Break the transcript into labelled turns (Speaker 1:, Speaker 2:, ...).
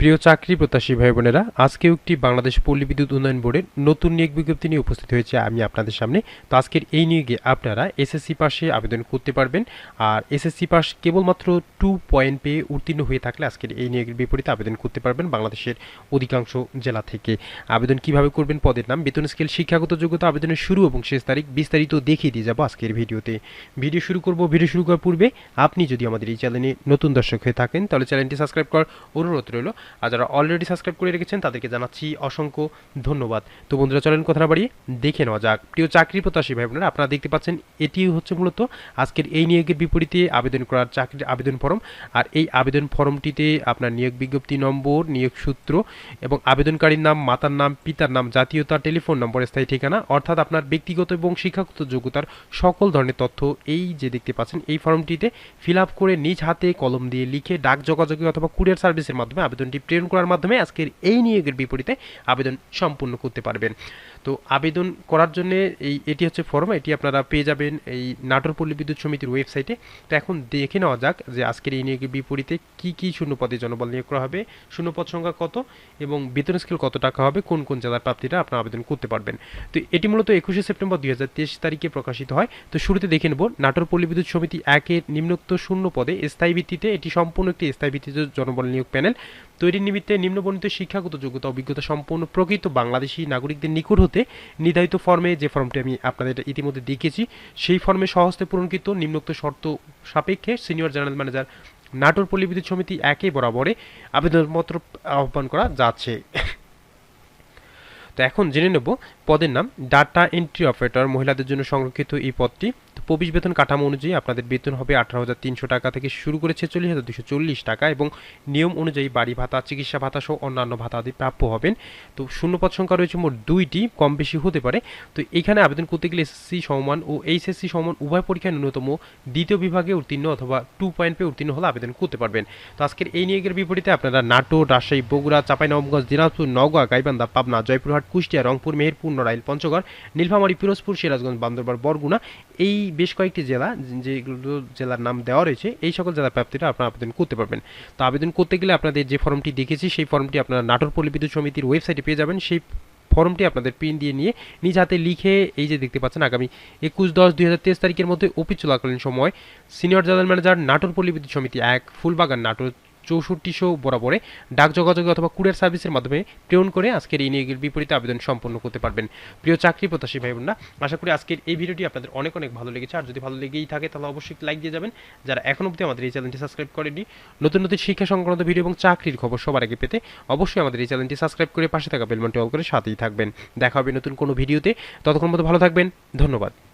Speaker 1: প্রিয় চাকরি প্রত্যাশী ভাই বোনেরা, আজকেও একটি বাংলাদেশ পল্লী বিদ্যুৎ উন্নয়ন বোর্ডের নতুন নিয়োগ বিজ্ঞপ্তি নিয়ে উপস্থিত হয়েছে আমি আপনাদের সামনে। তো আজকের এই নিয়োগে আপনারা এসএসসি পাশে আবেদন করতে পারবেন। আর এসএসসি পাস কেবলমাত্র টু পয়েন্ট পেয়ে উত্তীর্ণ হয়ে থাকলে আজকের এই নিয়োগের বিপরীতে আবেদন করতে পারবেন বাংলাদেশের অধিকাংশ জেলা থেকে। আবেদন কীভাবে করবেন, পদের নাম, বেতন স্কেল শিক্ষাগত যোগ্যতা আবেদনের শুরু এবং শেষ তারিখ বিস্তারিত দেখিয়ে দিয়ে যাব আজকের ভিডিওতে। ভিডিও শুরু করব, ভিডিও শুরু করার পূর্বে আপনি যদি আমাদের এই চ্যানেলে নতুন দর্শক হয়ে থাকেন, তাহলে চ্যানেলটি সাবস্ক্রাইব করার অনুরোধ রইল। আর যারা অলরেডি সাবস্ক্রাইব করে রেখেছেন, তাদেরকে জানাচ্ছি অসংখ্য ধন্যবাদ। তো বন্ধুরা, চলেন কথা না দেখে নেওয়া যাক। প্রিয় চাকরি প্রত্যাশী ভাই বোনেরা আপনারা দেখতে পাচ্ছেন এটি হচ্ছে মূলত আজকের এই নিয়োগের বিপরীতে আবেদন করার চাকরির আবেদন ফর্ম। আর এই আবেদন ফর্মটিতে আপনার নিয়োগ বিজ্ঞপ্তি নম্বর, নিয়োগ সূত্র এবং আবেদনকারীর নাম, মাতার নাম, পিতার নাম, জাতীয়তা, টেলিফোন নম্বর, স্থায়ী ঠিকানা, অর্থাৎ আপনার ব্যক্তিগত এবং শিক্ষাগত যোগ্যতার সকল ধরনের তথ্য এই যে দেখতে পাচ্ছেন, এই ফর্মটিতে ফিল করে নিজ হাতে কলম দিয়ে লিখে ডাক যোগাযোগে অথবা কুরিয়ার সার্ভিসের মাধ্যমে আবেদনটি প্রেরণ করার মাধ্যমে আজকের এই নিয়োগের বিপরীতে আবেদন সম্পূর্ণ করতে পারবেন। তো আবেদন করার জন্য এই, এটি হচ্ছে ফর্ম, এটি আপনারা পেয়ে যাবেন এই নাটোর পল্লী বিদ্যুৎ সমিতির ওয়েবসাইটে। তো এখন দেখে নেওয়া যাক যে আজকের এই নিয়োগের বিপরীতে কি কি শূন্যপদে জনবল নিয়োগ করা হবে, শূন্যপদ সংখ্যা কত এবং বেতন স্কেল কত টাকা হবে, কোন কোন জেলার প্রাপ্তিটা আপনারা আবেদন করতে পারবেন। তো এটি মূলত একুশে সেপ্টেম্বর দুই হাজার তেইশ তারিখে প্রকাশিত হয়। তো শুরুতে দেখে নেব, নাটোর পল্লী বিদ্যুৎ সমিতি একের নিম্নোক্ত শূন্য পদে স্থায়ী ভিত্তিতে এটি সম্পূর্ণ একটি স্থায়ী ভিত্তিতে জনবল নিয়োগ প্যানেল। তৈরির নিমিত্তে নিম্নবর্ণিত শিক্ষাগত যোগ্যতা, অভিজ্ঞতা সম্পূর্ণ প্রকৃত বাংলাদেশি নাগরিকদের নিকট হতে নির্ধারিত ফর্মে যে ফর্মটি আমি আপনাদের ইতিমধ্যে দেখিয়েছি, সেই ফর্মে সহস্তে পূরণকৃত নিম্নোক্ত শর্ত সাপেক্ষে সিনিয়র জেনারেল ম্যানেজার নাটোর পল্লী বিদ্যুৎ সমিতি একই বরাবরে আবেদনপত্র আহ্বান করা যাচ্ছে। তো এখন জেনে নেব পদের নাম। ডাটা এন্ট্রি অপারেটর, মহিলাদের জন্য সংরক্ষিত এই পদটি প্রবেশ বেতন কাঠামো অনুযায়ী আপনাদের বেতন হবে আঠারো হাজার তিনশো টাকা থেকে শুরু করে ছেচল্লিশ হাজার দুশো চল্লিশ টাকা এবং নিয়ম অনুযায়ী বাড়ি ভাতা, চিকিৎসা ভাতা সহ অন্যান্য ভাতা আদি প্রাপ্য হবেন। তো শূন্যপদ সংখ্যা রয়েছে মোট দুইটি কম বেশি হতে পারে। তো এখানে আবেদন করতে গেলে এসএসসি সমমান ও এইচএসসি সমমান উভয় পরীক্ষায় ন্যূনতম দ্বিতীয় বিভাগে উত্তীর্ণ অথবা টু পয়েন্ট পেয়ে উত্তীর্ণ হলে আবেদন করতে পারবেন। তো আজকের এই নিয়োগের বিপরীতে আপনারা নাটোর, রাজশাহী, বগুড়া, চাঁপাইনবাবগঞ্জ, দিনাজপুর, নওগাঁ, গাইবান্ধা, পাবনা, জয়পুরহাট, কুষ্টিয়া, রংপুর, মেহেরপুর, নড়াইল, পঞ্চগড়, নীলফামারী, পিরোজপুর, সিরাজগঞ্জ, বান্দরবান, বরগুনা এই বেশ কয়েকটি জেলা যেগুলো জেলার নাম দেওয়া রয়েছে, এই সকল জেলা প্রাপ্তিটা আপনারা আবেদন করতে পারবেন। তো আবেদন করতে গেলে আপনাদের যে ফর্মটি দেখেছি, সেই ফর্মটি আপনারা নাটোর পল্লী বিদ্যুৎ সমিতির ওয়েবসাইটে পেয়ে যাবেন। সেই ফর্মটি আপনাদের প্রিন্ট দিয়ে নিয়ে নিজ হাতে লিখে এই যে দেখতে পাচ্ছেন, আগামী একুশ দশ দুই হাজার তেইশ তারিখের মধ্যে অফিস চলাকালীন সময় সিনিয়র জেনারেল ম্যানেজার নাটোর পল্লী বিদ্যুৎ সমিতি এক, ফুলবাগান নাটোর চৌষট্টিশো বরাবরে ডাক যোগাযোগে অথবা কুরিয়ার সার্ভিসের মাধ্যমে প্রেরণ করে আজকের এই নিয়োগের বিপরীতে আবেদন সম্পন্ন করতে পারবেন। প্রিয় চাকরি প্রত্যাশী ভাই বোনরা আশা করি আজকের এই ভিডিওটি আপনাদের অনেক অনেক ভালো লেগেছে। আর যদি ভালো লেগেই থাকে, তাহলে অবশ্যই লাইক দিয়ে যাবেন। যারা এখন অবধি আমাদের এই চ্যানেলটি সাবস্ক্রাইব করেনি নতুন নতুন শিক্ষা সংক্রান্ত ভিডিও এবং চাকরির খবর সবার আগে পেতে অবশ্যই আমাদের এই চ্যানেলটি সাবস্ক্রাইব করে পাশে থাকা বেলমনটি অল করে সাথেই থাকবেন। দেখা হবে নতুন কোনো ভিডিওতে। ততক্ষণ মতো ভালো থাকবেন। ধন্যবাদ।